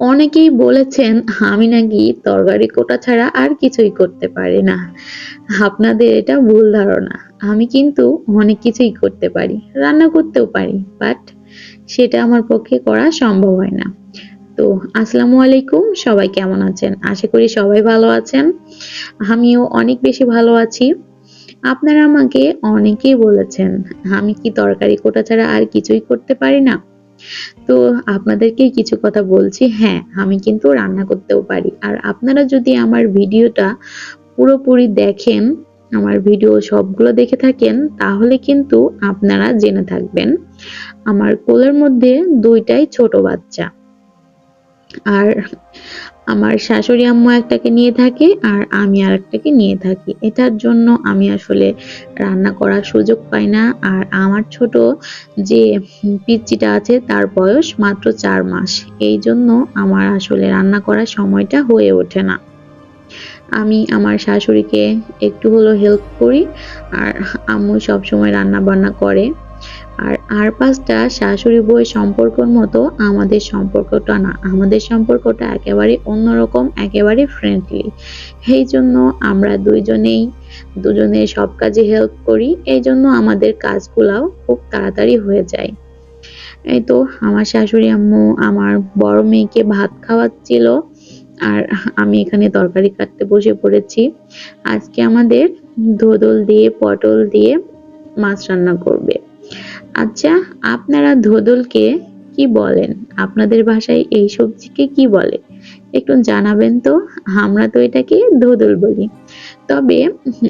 অনেকেই বলেছেন, আমি নাকি তরকারি কোটা ছাড়া আর কিছুই করতে পারি না। আপনাদের এটা ভুল ধারণা। আমি কিন্তু অনেক কিছুই করতে পারি, রান্না করতেও পারি বাট সেটা আমার পক্ষে করা সম্ভব হয় না। তো, আসসালামু আলাইকুম, সবাই কেমন আছেন? আশা করি সবাই ভালো আছেন। আমিও অনেক বেশি ভালো আছি। আপনারা আমাকে অনেকেই বলেছেন, আমি কি তরকারি কোটা ছাড়া আর কিছুই করতে পারি না? তো আপনাদেরকে কিছু কথা বলছি। হ্যাঁ আমি কিন্তু রান্না করতেও পারি। আর আপনারা যদি আমার ভিডিওটা পুরোপুরি দেখেন, আমার ভিডিও সবগুলো দেখে থাকেন, তাহলে কিন্তু আপনারা জেনে থাকবেন। আমার কোলের মধ্যে দুইটাই ছোট বাচ্চা। আর আমার শাশুড়ি আম্মু একটাকে নিয়ে থাকে আর আমি আর একটাকে নিয়ে থাকি। এটার জন্য আমি আসলে রান্না করার সুযোগ পাই না। আর আমার ছোট যে পিচ্চিটা আছে, তার বয়স মাত্র চার মাস। এই জন্য আমার আসলে রান্না করার সময়টা হয়ে ওঠে না। আমি আমার শাশুড়িকে একটু হলো হেল্প করি আর আম্মু সবসময় রান্না বান্না করে। আর আর পাঁচটা শাশুড়ি বউয়ের সম্পর্কর মতো আমাদের সম্পর্কটা না। আমাদের সম্পর্কটা একেবারে অন্যরকম, একেবারে ফ্রেন্ডলি সেই জন্য আমরা দুইজনেই দুজনে সব কাজে হেল্প করি। এই জন্য আমাদের কাজগুলাও খুব তাড়াতাড়ি হয়ে যায়। এই তো আমার শাশুড়ি আম্মু আমার বড় মেয়েকে ভাত খাওয়াচ্ছিল আর আমি এখানে তরকারি কাটতে বসে পড়েছি। আজকে আমাদের ধোদল দিয়ে, পটল দিয়ে মাছ রান্না করবে। আচ্ছা আপনারা ধোদলকে কি বলেন? আপনাদের ভাষায় এই সবজিকে কি বলে? একটু জানাবেন তো, আমরা তো এটাকে ধোদল বলি। তবে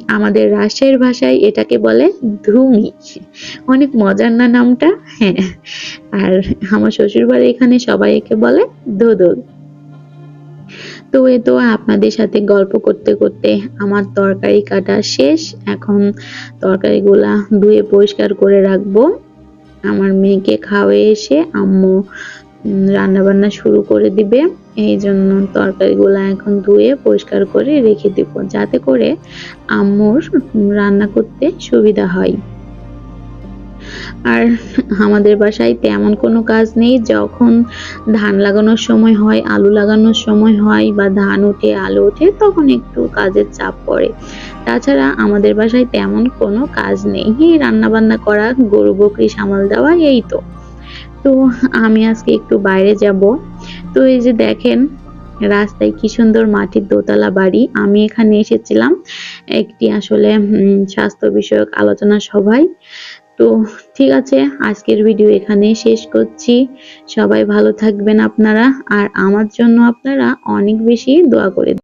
আমাদের রাজশাহীর ভাষায় এটাকে বলে ধুমি। অনেক মজার না নামটা? হ্যাঁ। আর আমার শ্বশুর বাড়ি এখানে সবাই একে বলে ধোদল। তো এ তো আপনাদের সাথে গল্প করতে করতে আমার তরকারি কাটা শেষ। এখন তরকারিগুলা ধুয়ে পরিষ্কার করে রাখব। আমার মেয়েকে খাওয়ে এসে আম্মু রান্না বান্না শুরু করে দিবে। এই জন্য তরকারি গুলা এখন ধুয়ে পরিষ্কার করে রেখে দিব। যাতে করে আম্মুর রান্না করতে সুবিধা হয়। আর আমাদের বাসায় তেমন কোনো কাজ নেই। যখন ধান লাগানোর সময় হয়, আলু লাগানোর সময় হয় বা ধান ওঠে আলু ওঠে তখন একটু কাজের চাপ পড়ে। তাছাড়া আমাদের বাসায় তেমন কোনো কাজ নেই। এই রান্না বান্না করা, গরু বকরি সামাল দেওয়া, এই তো। তো আমি আজকে একটু বাইরে যাব। তো এই যে দেখেন, রাস্তায় কি সুন্দর মাটির দোতলা বাড়ি। আমি এখানে এসেছিলাম একটি আসলে স্বাস্থ্য বিষয়ক আলোচনা সভায়। তো ঠিক আছে, আজকের ভিডিও এখানে শেষ করছি। সবাই ভালো থাকবেন আপনারা, আর আমার জন্য আপনারা অনেক বেশি দোয়া করে